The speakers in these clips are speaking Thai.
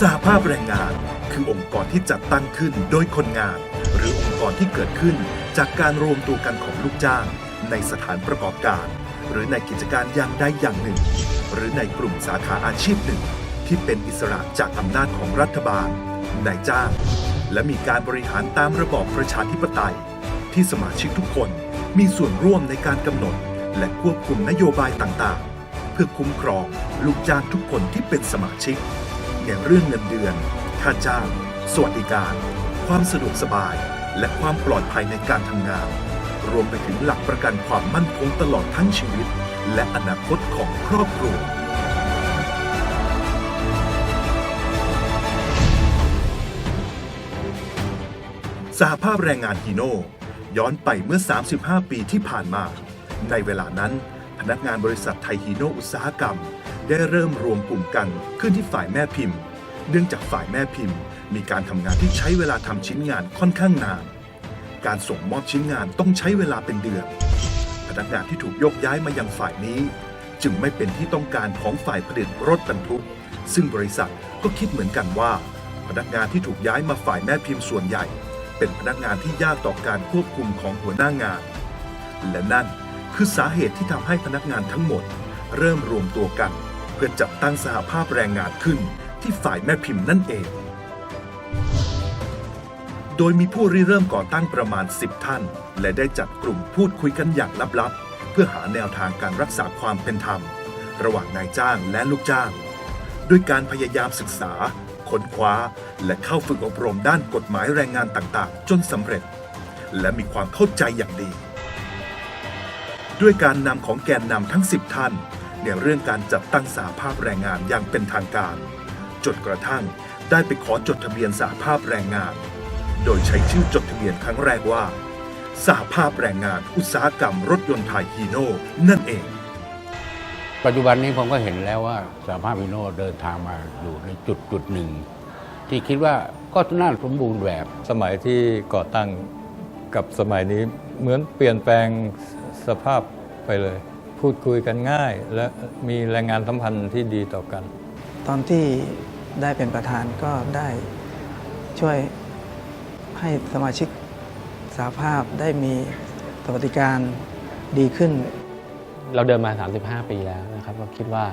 สหภาพแรงงาน คือองค์กรที่จัดตั้งขึ้นโดยคนงาน หรือองค์กรที่เกิดขึ้นจากการรวมตัวกันของลูกจ้าง ในสถานประกอบการ หรือในกิจการอย่างใดอย่างหนึ่ง หรือในกลุ่มสาขาอาชีพหนึ่ง ที่เป็นอิสระจากอำนาจของรัฐบาลนายจ้าง และมีการบริหารตามระบอบประชาธิปไตย ที่สมาชิกทุกคนมีส่วนร่วมในการกำหนด และควบคุมนโยบายต่างๆ เพื่อคุ้มครองลูกจ้างทุกคนที่เป็นสมาชิก อย่างเรื่องเงินเดือน ค่าจ้าง สวัสดิการ ความสะดวกสบาย และความปลอดภัยในการทำงาน รวมไปถึงหลักประกันความมั่นคงตลอดทั้งชีวิต และอนาคตของครอบครัวสหภาพแรงงานฮีโน่ย้อนไปเมื่อ 35 ปีที่ผ่านมา ในเวลานั้น พนักงานบริษัทไทยฮีโน่อุตสาหกรรม ได้เริ่มรวมกลุ่มกันขึ้นที่ฝ่ายแม่พิมพ์ เนื่องจากฝ่ายแม่พิมพ์ มีการทำงานที่ใช้เวลาทำชิ้นงานค่อนข้างนาน การส่งมอบชิ้นงานต้องใช้เวลาเป็นเดือน พนักงานที่ถูกยกย้ายมายังฝ่ายนี้ จึงไม่เป็นที่ต้องการของฝ่ายผลิตรถบรรทุก ซึ่งบริษัทก็คิดเหมือนกันว่า พนักงานที่ถูกย้ายมาฝ่ายแม่พิมพ์ส่วนใหญ่ เป็นพนักงานที่ยากต่อการควบคุมของหัวหน้างาน และนั่นคือสาเหตุที่ทำให้พนักงานทั้งหมด เริ่มรวมตัวกัน เพื่อจัดตั้งสหภาพแรงงานขึ้นที่ฝ่ายแม่พิมพ์นั่นเอง โดยมีผู้ริเริ่มก่อตั้งประมาณ 10 ท่าน และได้จัดกลุ่มพูดคุยกันอย่างลับๆ เพื่อหาแนวทางการรักษาความเป็นธรรม ระหว่างนายจ้างและลูกจ้าง ด้วยการพยายามศึกษาค้นคว้า และเข้าฝึกอบรมด้านกฎหมายแรงงานต่างๆ จนสำเร็จ และมีความเข้าใจอย่างดี ด้วยการนำของแกนนำทั้ง 10 ท่าน ในเรื่องการจัดตั้งสหภาพแรงงานอย่างเป็นทางการ จนกระทั่งได้ไปขอจดทะเบียนสหภาพแรงงาน โดยใช้ชื่อจดทะเบียนครั้งแรกว่าสหภาพแรงงานอุตสาหกรรมรถยนต์ไทยฮีโน่นั่นเอง ปัจจุบันนี้ผมก็เห็นแล้วว่าสหภาพวิโนเดินทางมาอยู่ในจุดจุดหนึ่ง ที่คิดว่าก็น่าสมบูรณ์แบบ สมัยที่ก่อตั้งกับสมัยนี้เหมือนเปลี่ยนแปลงสภาพไปเลย พูดคุยกันง่าย และมีแรงงานสัมพันธ์ที่ดีต่อกัน ตอนที่ได้เป็นประธานก็ได้ช่วยให้สมาชิกสาภาพได้มีสวัสดิการดีขึ้น เราเดินมา 35 ปีแล้วนะครับก็คิดว่า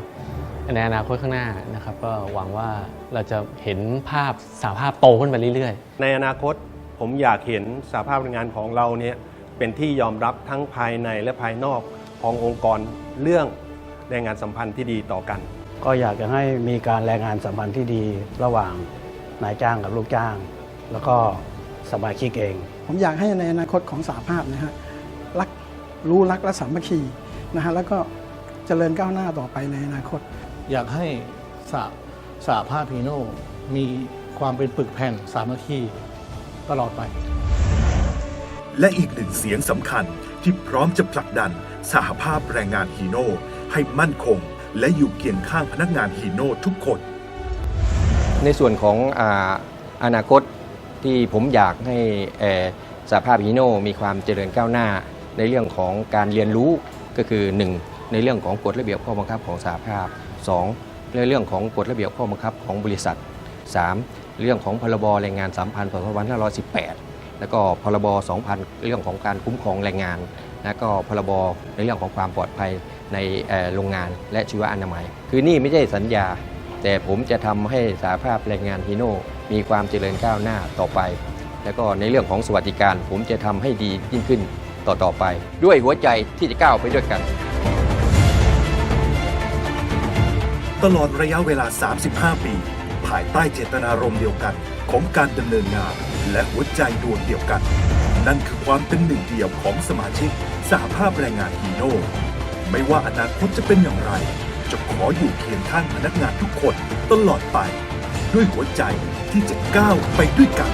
ในอนาคตข้างหน้านะครับ ก็หวังว่าเราจะเห็นภาพสาภาพโตขึ้นไปเรื่อยๆ ในอนาคตผมอยากเห็นสหภาพแรงงานของเราเนี่ยเป็นที่ยอมรับทั้งภายในและภายนอก ขององค์กรเรื่องแรงงานสัมพันธ์ที่ดีต่อกัน ก็อยากจะให้มีการแรงงานสัมพันธ์ที่ดีระหว่างนายจ้างกับลูกจ้าง แล้วก็สมาชิกเอง ผมอยากให้ในอนาคตของสาภาพนะฮะรักรู้รักและสามัคคีนะฮะแล้วก็เจริญก้าวหน้าต่อไปในอนาคต อยากให้สาสาภาพพีโน่มีความเป็นปึกแผ่นสามัคคีตลอดไป และอีกหนึ่งเสียงสำคัญ ที่พร้อมจะผลักดันสหภาพแรงงานฮีโน่ให้มั่นคง และอยู่เคียงข้างพนักงานฮีโน่ทุกคน ในส่วนของอาอนาคตที่ผมอยากให้สหภาพฮีโน่มีความเจริญก้าวหน้า ในเรื่องของการเรียนรู้ก็คือ 1. ในเรื่องของกฎระเบียบข้อบังคับของสหภาพ 2. ในเรื่องของกฎระเบียบข้อบังคับของบริษัท 3. เรื่องของพรบแรงงานสัมพันธ์2518 แล้วก็พรบ 2000 เรื่องของการคุ้มครองแรงงาน และก็พรบในเรื่องของความปลอดภัยในโรงงานและชีวอนามัย คือนี่ไม่ใช่สัญญา แต่ผมจะทำให้สาภาพแรงงานฮีโน่มีความเจริญก้าวหน้าต่อไป แล้วก็ในเรื่องของสวัสดิการ ผมจะทำให้ดียิ่งขึ้นต่อต่อไป ด้วยหัวใจที่จะก้าวไปด้วยกัน ตลอดระยะเวลา 35 ปี ภายใต้เจตนารมณ์เดียวกันของการดำเนินงาน และหัวใจดวงเดียวกัน นั่นคือความเป็นหนึ่งเดียวของสมาชิกสหภาพแรงงานฮีโน่ไม่ว่าอนาคตจะเป็นอย่างไร จะขออยู่เคียงข้างพนักงานทุกคนตลอดไป ด้วยหัวใจที่จะก้าวไปด้วยกัน